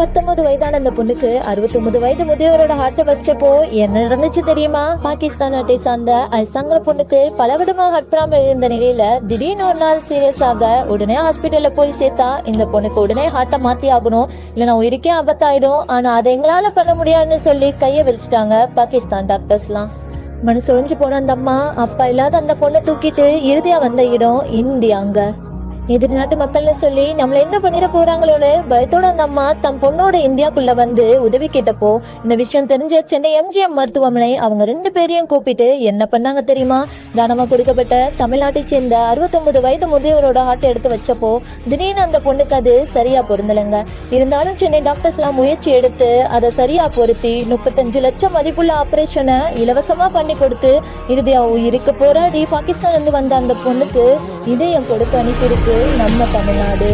பத்தொன்பது வயதான அந்த பொண்ணுக்கு அறுபத்தொன்பது வயது முதியோரோட ஹார்ட்டை வச்சப்போ என்ன நடந்துச்சு தெரியுமா? பாகிஸ்தான் நாட்டை சார்ந்த அல்சாங்கிற பொண்ணுக்கு பலவிடமா ஹார்ட் ப்ராப்ளம் இருந்த நிலையில திடீர்னு ஒரு நாள் சீரியஸ் ஆக உடனே ஹாஸ்பிட்டல்ல போய் சேர்த்தா இந்த பொண்ணுக்கு உடனே ஹார்ட்டை மாத்தி ஆகணும். இல்ல நான் உயிருக்கே ஆபத்தாயிடும். ஆனா அதை எங்களால பண்ண முடியாதுன்னு சொல்லி கையை விரிச்சிட்டாங்க பாகிஸ்தான் டாக்டர்ஸ்லாம் மனசு ஒழிஞ்சு போன அந்த அம்மா அப்பா இல்லாத அந்த பொண்ணை தூக்கிட்டு இறுதியா வந்த இடம் இந்தியாங்க. எதிர்நாட்டு மக்கள்னு சொல்லி நம்மள என்ன பண்ணிட போறாங்களோன்னு பயத்தோட அந்த அம்மா தம் பொண்ணோட இந்தியாக்குள்ள வந்து உதவி கேட்டப்போ இந்த விஷயம் தெரிஞ்ச சென்னை எம்ஜிஎம் மருத்துவமனை அவங்க ரெண்டு பேரையும் கூப்பிட்டு என்ன பண்ணாங்க தெரியுமா? தானமா கொடுக்கப்பட்ட தமிழ்நாட்டை சேர்ந்த அறுபத்தொன்பது வயது முதியோரோட ஹார்ட் எடுத்து வச்சப்போ திடீர்னு அந்த பொண்ணுக்கு அது சரியா பொருந்தலைங்க. இருந்தாலும் சென்னை டாக்டர்ஸ் எல்லாம் முயற்சி எடுத்து அதை சரியா பொருத்தி முப்பத்தஞ்சு லட்சம் மதிப்புள்ள ஆபரேஷனை இலவசமா பண்ணி கொடுத்து இறுதியா உயிருக்கு போராடி பாகிஸ்தான்ல இருந்து வந்த அந்த பொண்ணுக்கு இதயம் கொடுத்து அனுப்பியிருக்கு. நம்ம தமிழ்நாடு